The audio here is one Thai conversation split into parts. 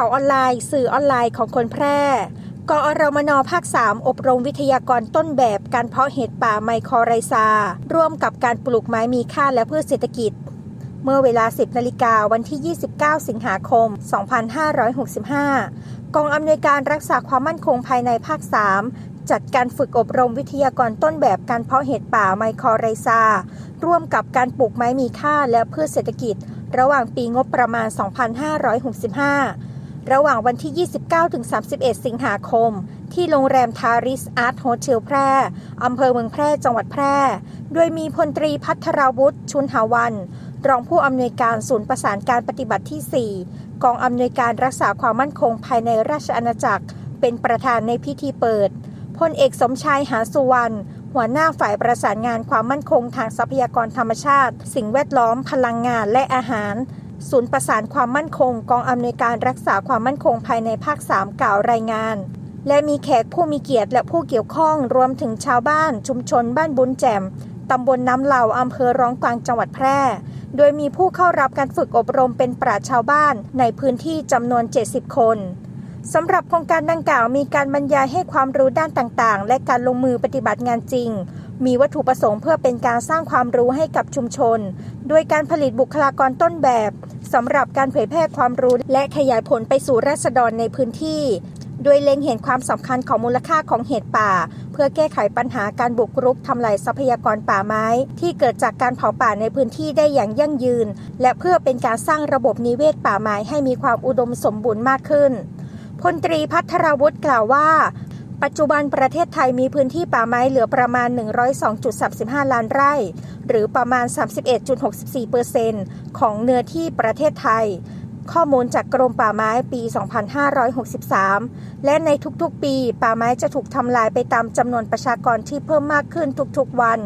ข่าวออนไลน์ สื่อออนไลน์ของคนแพร่กอรมนภาค 3 อบรมวิทยากรต้นแบบการเพาะเห็ดป่าไมคอไรซา ร่วมกับการปลูกไม้มีค่าและพืชเศรษฐกิจ เมื่อเวลา 10 นาฬิกาวันที่ 29 สิงหาคม 2565 กองอำนวยการรักษาความมั่นคงภายในภาค 3 จัดการฝึกอบรมวิทยากรต้นแบบการเพาะเห็ดป่าไมคอไรซา ร่วมกับการปลูกไม้มีค่าและพืชเศรษฐกิจ ระหว่างปีงบประมาณ 2565 ระหว่างวันที่ 29ถึง31 สิงหาคม ที่โรงแรมทาริสอาร์ตโฮเทลแพร่ อำเภอเมืองแพร่ จังหวัดแพร่ โดยมีพลตรีพัทรวุฒิชุนหาวัน รองผู้อำนวยการศูนย์ประสานการปฏิบัติที่ 4 กองอำนวยการรักษาความมั่นคงภายในราชอาณาจักร เป็นประธานในพิธีเปิด พลเอกสมชายหาสุวรรณ หัวหน้าฝ่ายประสานงานความมั่นคงทางทรัพยากรธรรมชาติ สิ่งแวดล้อม พลังงานและอาหาร ศูนย์ประสานความมั่นคง กองอำนวยการรักษาความมั่นคงภายในภาค 3 กล่าวรายงาน และมีแขกผู้มีเกียรติและผู้เกี่ยวข้องรวมถึงชาวบ้าน ชุมชนบ้านบุญแจ่มตำบลน้ำเหล่าอำเภอร้องกวางจังหวัดแพร่ โดยมีผู้เข้ารับการฝึกอบรมเป็นปราชชาวบ้านในพื้นที่จำนวน 70 คนสำหรับโครงการดังกล่าวมีการบรรยายให้ความรู้ด้านต่างๆ และการลงมือปฏิบัติงานจริง มีวัตถุประสงค์เพื่อเป็นการสร้างความรู้ให้กับชุมชน โดยการผลิตบุคลากรต้นแบบสำหรับการเผยแพร่ความรู้และขยายผลไปสู่ราษฎรในพื้นที่ โดยเล็งเห็นความสำคัญของมูลค่าของเห็ดป่า เพื่อแก้ไขปัญหาการบุกรุกทำลายทรัพยากรป่าไม้ ที่เกิดจากการเผาป่าในพื้นที่ได้อย่างยั่งยืน และเพื่อเป็นการสร้างระบบนิเวศป่าไม้ให้มีความอุดมสมบูรณ์มากขึ้นพลตรีพัทรวุฒิกล่าวว่า ปัจจุบันประเทศไทยมีพื้นที่ป่าไม้เหลือประมาณ 102.35 ล้านไร่ หรือประมาณ 31.64%ของเนื้อที่ประเทศไทย ข้อมูลจากกรมป่าไม้ปี 2563 และในทุกๆ ปี ป่าไม้จะถูกทำลายไปตามจำนวนประชากรที่เพิ่มมากขึ้นทุกๆ วัน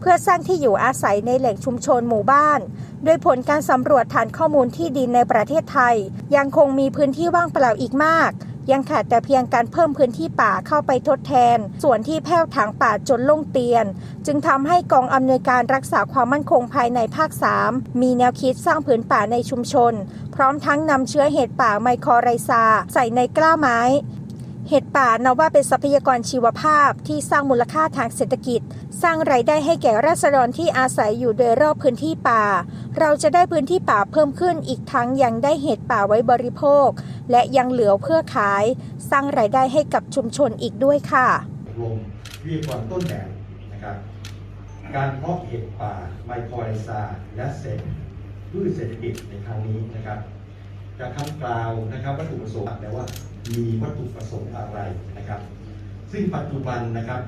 เพื่อสร้างที่อยู่อาศัยในแหล่งชุมชนหมู่บ้านโดยผลการสำรวจฐานข้อมูลที่ดินในประเทศไทย ยังคงมีพื้นที่ว่างเปล่าอีกมาก ยังขาดแต่เพียงการเพิ่มพื้นที่ป่าเข้าไปทดแทน ส่วนที่แผ้วถางป่าจนล่งเตียน จึงทำให้กองอำนวยการรักษาความมั่นคงภายในภาค 3 มีแนวคิดสร้างผืนป่าในชุมชน พร้อมทั้งนำเชื้อเห็ดป่าไมโครไรซาใส่ในกล้าไม้ เห็ดป่านับว่าเป็นทรัพยากรชีวภาพที่สร้างมูลค่าทางเศรษฐกิจ สร้างรายได้ให้แก่ราษฎรที่อาศัยอยู่โดยรอบพื้นที่ป่า เราจะได้พื้นที่ป่าเพิ่มขึ้นอีกทั้งยังได้เห็ดป่าไว้บริโภค และยังเหลือเพื่อขาย สร้างรายได้ให้กับชุมชนอีกด้วยค่ะรวมวิทยากรต้นแบบนะครับการเพาะเห็ดป่าไมโครไลซาและเศษพืชเศรษฐกิจในครั้งนี้นะครับ จะคำกล่าวนะครับวัตถุประสงค์แต่ว่ามีวัตถุประสงค์อะไรนะครับ ซึ่งปัจจุบันนะครับ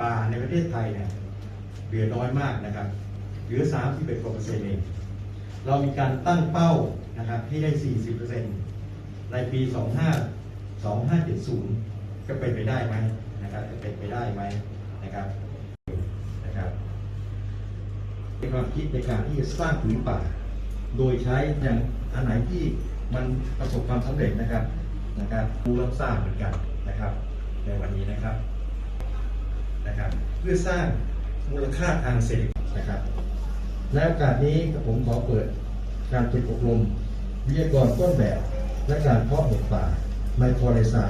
ป่าในประเทศไทยเนี่ยเหลือน้อยมากนะครับ เหลือ31กว่าเปอร์เซ็นต์เอง เรามีการตั้งเป้านะครับให้ได้ 40เปอร์เซ็นต์ในปี 25 2570จะเป็นไปได้ไหมนะครับจะเป็นไปได้ไหมนะครับนะครับมีความคิดในการที่จะสร้างผืนป่า โดยใช้อย่างอันไหนที่มันประสบความสำเร็จนะครับนะครับผู้รับทราบเหมือนกันนะครับในวันนี้นะครับนะครับเพื่อสร้างมูลค่าทางเศรษฐกิจนะครับและโอกาสนี้ผมขอเปิดการฝึกอบรมวิทยากรต้นแบบ และการเพาะเห็ดป่าไมโครไลซา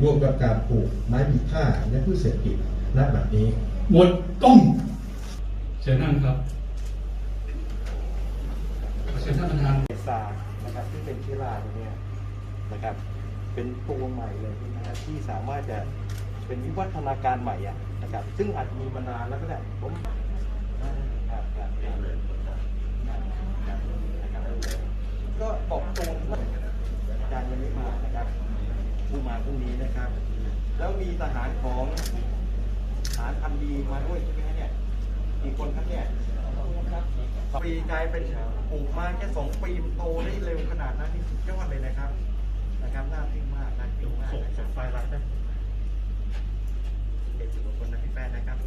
ร่วมกับการปลูกไม้มีค่าและพืชเศรษฐกิจณบัดนี้ หมดต้มเชิญนั่งครับ เชิญท่านประธานซานะครับที่เป็นเชื้อราตัวเนี้ยนะครับ เป็นตัวใหม่เลยนะครับที่สามารถจะเป็นวิวัฒนาการใหม่อะนะครับ ซึ่งอาจจะมีมานานแล้วก็ได้ผมครับครับครับนะครับก็บอกตรงว่าอาจารย์วันนี้มานะครับผู้มาพรุ่งนี้นะครับ แล้วมีทหารของทหารพันดีมาด้วยใช่ไหมเนี่ยกี่คนครับเนี่ย ปีกลายเป็นปลูกมาแค่สองปีโตได้เร็วขนาดนั้นนี่สุดยอดเลยนะครับ นะครับน่าทึ่งมากน่าทึ่งมากส่งส่งไฟล์รักได้เด็กสิบกว่าคนนะพี่แป้นนะครับ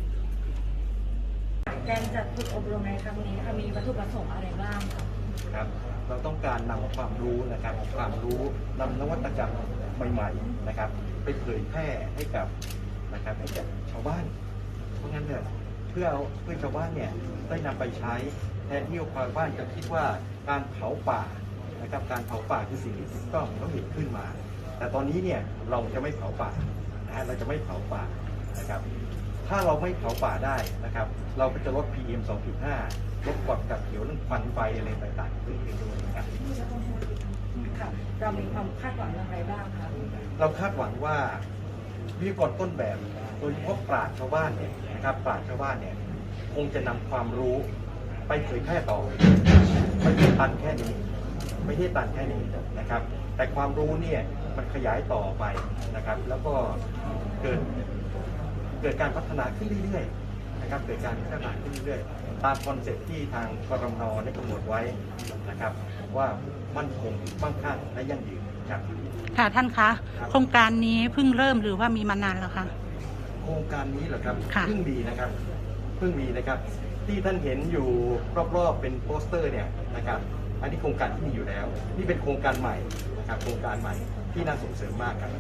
การจัดฝึกอบรมในครั้งนี้ค่ะมีวัตถุประสงค์อะไรบ้างคะครับเราต้องการนำความรู้นะครับความรู้นำนวัตกรรมใหม่ๆนะครับ ไปเผยแพร่ให้กับนะครับให้กับชาวบ้าน เพราะงั้นเนี่ย พื่อเอาเพื่อชาวบ้านเนี่ยได้นำไปใช้แทนที่ชาวบ้านจะคิดว่าการเผาป่านะครับการเผาป่าคือสิ่งที่ถูกต้องต้องหยุดขึ้นมา แต่ตอนนี้เนี่ยเราจะไม่เผาป่านะฮะเราจะไม่เผาป่านะครับถ้าเราไม่เผาป่าได้นะครับ เราก็จะลด PM 2.5 ลดกรดกัดเขียวเรื่องควันไฟอะไรต่างๆขึ้นไปด้วยนะครับค่ะเรามีความคาดหวังอะไรบ้างคะเราคาดหวังว่าวิทยากรต้นแบบ โดยเฉพาะปราชญ์ชาวบ้านเนี่ยนะครับปราชญ์ชาวบ้านเนี่ยคงจะนำความรู้ไปเผยแพร่ต่อไม่ใช่ตันแค่นี้ ไม่ใช่ตันแค่นี้นะครับ แต่ความรู้เนี่ยมันขยายต่อไปนะครับ แล้วก็เกิดเกิดการพัฒนาขึ้นเรื่อยๆนะครับเกิดการพัฒนาขึ้นเรื่อยๆตามคอนเซ็ปต์ที่ทางกรมนได้กำหนดไว้นะครับ ว่ามั่นคงมั่งคั่งและยั่งยืนครับค่ะท่านคะ โครงการนี้เพิ่งเริ่มหรือว่ามีมานานแล้วคะ โครงการนี้เหรอครับค่ะ เพิ่งมีนะครับเพิ่งมีนะครับ ที่ท่านเห็นอยู่รอบๆเป็นโปสเตอร์เนี่ยนะครับ อันนี้โครงการที่มีอยู่แล้ว นี่เป็นโครงการใหม่นะครับโครงการใหม่ที่น่าส่งเสริมมากครับ